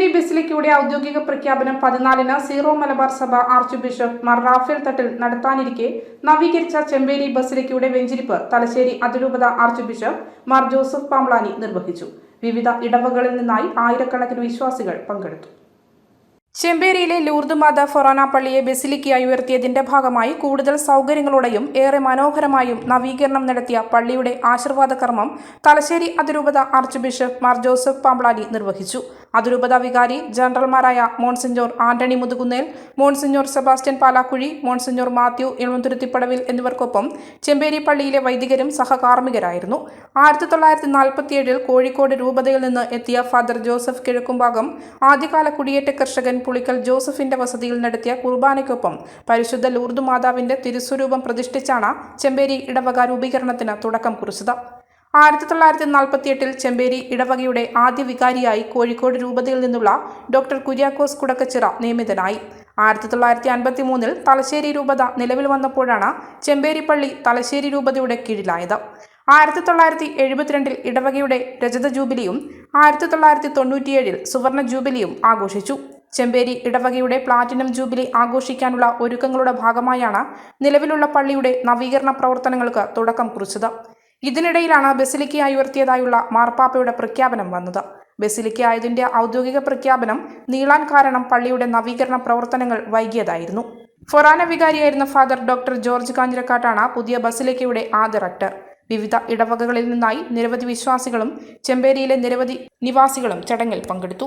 ചെമ്പേരി ബസിലിക്കയുടെ ഔദ്യോഗിക പ്രഖ്യാപനം പതിനാലിന് സീറോ മലബാർ സഭ archbishop Mar Rafale Thattil നടത്താനിരിക്കെ നവീകരിച്ച ചെമ്പേരി ബസിലിക്കയുടെ വെഞ്ചിരിപ്പ് തലശ്ശേരി അതിരൂപത archbishop Mar Joseph Pamplany നിർവഹിച്ചു. വിവിധ ഇടവകളിൽ നിന്നായി ആയിരക്കണക്കിന് വിശ്വാസികൾ പങ്കെടുത്തു. ചെമ്പേരിയിലെ ലൂർദ് മാത ഫൊറാന പള്ളിയെ ബസിലിക്കയായി ഉയർത്തിയതിന്റെ ഭാഗമായി കൂടുതൽ സൗകര്യങ്ങളോടെയും ഏറെ മനോഹരമായും നവീകരണം നടത്തിയ പള്ളിയുടെ ആശീർവാദ കർമ്മം തലശ്ശേരി അതിരൂപത archbishop Mar Joseph Pamplany നിർവഹിച്ചു. അതിരൂപത വികാരി ജനറൽമാരായ monsignor Antony Muthukunnel monsignor Sebastian Palakuzhy monsignor Mathew Elavanthuruthippadavil എന്നിവർക്കൊപ്പം ചെമ്പേരി പള്ളിയിലെ വൈദികരും സഹകാർമ്മികരായിരുന്നു. ആയിരത്തി തൊള്ളായിരത്തി നാൽപ്പത്തിയേഴിൽ കോഴിക്കോട് രൂപതയിൽ നിന്ന് എത്തിയ ഫാദർ ജോസഫ് കിഴക്കുംഭാഗം ആദ്യകാല കുടിയേറ്റ കർഷകൻ പുളിക്കൽ ജോസഫിന്റെ വസതിയിൽ നടത്തിയ കുർബാനയ്ക്കൊപ്പം പരിശുദ്ധ ലൂർദ് മാതാവിന്റെ തിരുസ്വരൂപം പ്രതിഷ്ഠിച്ചാണ് ചെമ്പേരി ഇടവക രൂപീകരണത്തിന് തുടക്കം കുറിച്ചത്. ആയിരത്തി തൊള്ളായിരത്തി നാൽപ്പത്തിയെട്ടിൽ ചെമ്പേരി ഇടവകയുടെ ആദ്യ വികാരിയായി കോഴിക്കോട് രൂപതയിൽ നിന്നുള്ള ഡോക്ടർ കുര്യാക്കോസ് കുടക്കച്ചിറ നിയമിതനായി. ആയിരത്തി തൊള്ളായിരത്തി അൻപത്തി മൂന്നിൽ തലശ്ശേരി രൂപത നിലവിൽ വന്നപ്പോഴാണ് ചെമ്പേരി പള്ളി തലശ്ശേരി രൂപതയുടെ കീഴിലായത്. ആയിരത്തി തൊള്ളായിരത്തി എഴുപത്തിരണ്ടിൽ ഇടവകയുടെ രജത ജൂബിലിയും ആയിരത്തി തൊള്ളായിരത്തി തൊണ്ണൂറ്റിയേഴിൽ സുവർണ ജൂബിലിയും ആഘോഷിച്ചു. ചെമ്പേരി ഇടവകയുടെ പ്ലാറ്റിനം ജൂബിലി ആഘോഷിക്കാനുള്ള ഒരുക്കങ്ങളുടെ ഭാഗമായാണ് നിലവിലുള്ള പള്ളിയുടെ നവീകരണ പ്രവർത്തനങ്ങൾക്ക് തുടക്കം കുറിച്ചത്. ഇതിനിടയിലാണ് ബസിലിക്കയായി ഉയർത്തിയതായുള്ള മാർപ്പാപ്പയുടെ പ്രഖ്യാപനം വന്നത്. ബസിലിക്കയായതിന്റെ ഔദ്യോഗിക പ്രഖ്യാപനം നീളാൻ കാരണം പള്ളിയുടെ നവീകരണ പ്രവർത്തനങ്ങൾ വൈകിയതായിരുന്നു. ഫൊറാന വികാരിയായിരുന്ന ഫാദർ ഡോക്ടർ ജോർജ് കാഞ്ഞിരക്കാട്ടാണ് പുതിയ ബസിലിക്കയുടെ ആദ്യ റക്ടർ. വിവിധ ഇടവകകളിൽ നിന്നായി നിരവധി വിശ്വാസികളും ചെമ്പേരിയിലെ നിരവധി നിവാസികളും ചടങ്ങിൽ പങ്കെടുത്തു.